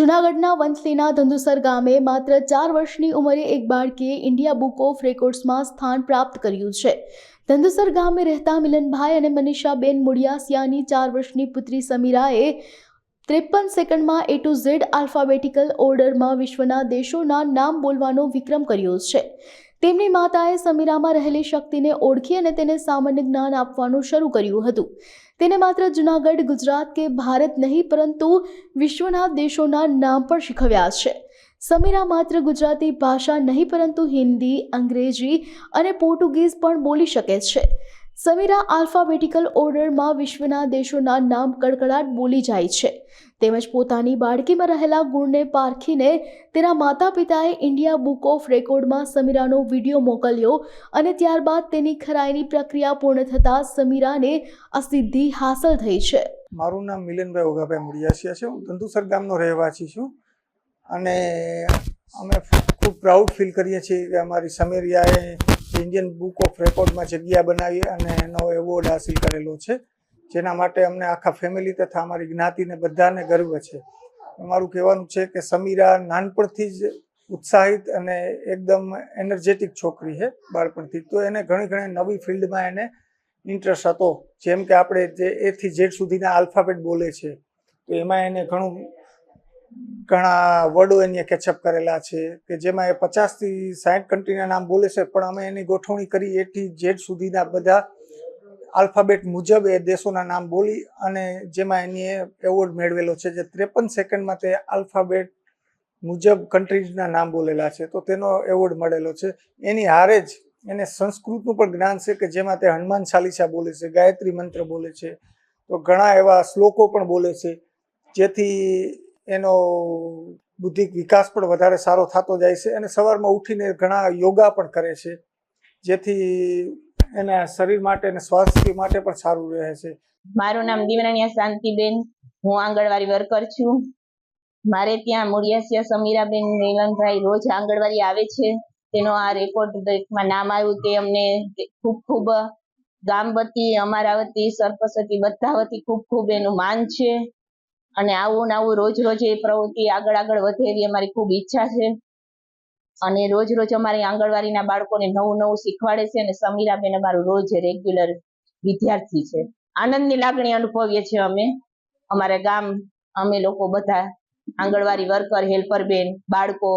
જૂનાગઢના વંથલીના ધંધુસર ગામે માત્ર ચાર વર્ષની ઉંમરે એક બાળકીએ ઇન્ડિયા બુક ઓફ રેકોર્ડ્સમાં સ્થાન પ્રાપ્ત કર્યું છે. ધંધુસર ગામે રહેતા મિલનભાઈ અને મનીષાબેન મુડિયાસિયાની ચાર વર્ષની પુત્રી સમીરાએ ત્રેપન સેકન્ડમાં એ ટુ ઝેડ આલ્ફાબેટિકલ ઓર્ડરમાં વિશ્વના દેશોના નામ બોલવાનો વિક્રમ કર્યો છે. તેમની માતાએ સમીરામાં રહેલી શક્તિને ઓળખી અને તેને સામાન્ય જ્ઞાન આપવાનું શરૂ કર્યું હતું. તેને માત્ર જૂનાગઢ, ગુજરાત કે ભારત નહીં, પરંતુ વિશ્વના દેશોના નામ પણ શીખવ્યા છે. સમીરા માત્ર ગુજરાતી ભાષા નહીં, પરંતુ હિન્દી, અંગ્રેજી અને પોર્ટુગીઝ પણ બોલી શકે છે. સમીરા આલ્ફાબેટિકલ ઓર્ડરમાં વિશ્વના દેશોના નામ કડકડાટ બોલી જાય છે. તેમજ પોતાની બાળકીમાં રહેલા ગુણને પારખીને તેના માતા પિતાએ ઇન્ડિયા બુક ઓફ રેકોર્ડમાં સમીરાનો વીડિયો મોકલ્યો અને ત્યારબાદ તેની ખરાઈની પ્રક્રિયા પૂર્ણ થતાં સમીરાને આ સિદ્ધિ હાંસલ થઈ છે. મારું નામ મિલનભાઈ ઓગાભાઈ મુડિયાસિયા છે. હું ધંધુસર ગામનો રહેવાસી છું અને અમે ખૂબ પ્રાઉડ ફીલ કરીએ છીએ કે અમારી સમેરિયાએ ઇન્ડિયન બુક ઓફ રેકોર્ડમાં જગ્યા બનાવી અને એનો એવોર્ડ હાસિલ કરેલો છે. જેના માટે અમને આખા ફેમિલી તથા અમારી જ્ઞાતિને બધાને ગર્વ છે. અમારું કહેવાનું છે કે સમીરા નાનપણથી જ ઉત્સાહિત અને એકદમ એનર્જેટિક છોકરી છે બાળપણથી. તો એને ઘણી ઘણી નવી ફિલ્ડમાં એને ઇન્ટરેસ્ટ હતો. જેમ કે આપણે જે એથી ઝેડ સુધીના આલ્ફાબેટ બોલે છે. તો એમાં એને ઘણું ઘણા વર્ડો એને કેચઅપ કરેલા છે, કે જેમાં એ પચાસથી સાઠ કન્ટ્રીના નામ બોલે છે, પણ અમે એની ગોઠવણી કરી એથી જેડ સુધીના બધા આલ્ફાબેટ મુજબ એ દેશોના નામ બોલી અને જેમાં એની એવોર્ડ મેળવેલો છે, જે ત્રેપન સેકન્ડમાં તે આલ્ફાબેટ મુજબ કન્ટ્રીઝના નામ બોલેલા છે. તો તેનો એવોર્ડ મળેલો છે. એની હારે જ એને સંસ્કૃતનું પણ જ્ઞાન છે કે જેમાં તે હનુમાન ચાલીસા બોલે છે, ગાયત્રી મંત્ર બોલે છે. તો ઘણા એવા શ્લોકો પણ બોલે છે. જેથી એનો બુદ્ધિક વિકાસ પણ વધારે સારો થતો જાય છે અને સવારમાં ઉઠીને ઘણા યોગા પણ કરે છે, જેથી એના શરીર માટે અને સ્વાસ્થ્ય માટે પણ સારું રહે છે. મારું નામ દીવનાનિયા શાંતિબેન, હું આંગણવાડી વર્કર છું. મારે ત્યાં મુડિયાસિયા સમીરાબેન નીલનભાઈ રોજ આંગણવાડી આવે છે. તેનો આ રેકોર્ડમાં નામ આવ્યું તે અમને ખૂબ ખૂબ ગામ વતી, અમારા વતી, સરપંચ વતી, બધા વતી ખૂબ ખૂબ એનું માન છે. અને આવું ને આવું રોજ રોજ એ પ્રવૃત્તિ આગળ આગળ વધે એવી અમારી ખૂબ ઈચ્છા છે. અને રોજ રોજ અમારી આંગણવાડીના બાળકોને નવું નવું શીખવાડે છે અને સમીરાબેન અમારું રોજ રેગ્યુલર વિદ્યાર્થી છે. આનંદની લાગણી અનુભવીએ છીએ અમે. અમારા ગામ, અમે લોકો બધા આંગણવાડી વર્કર હેલ્પર બેન બાળકો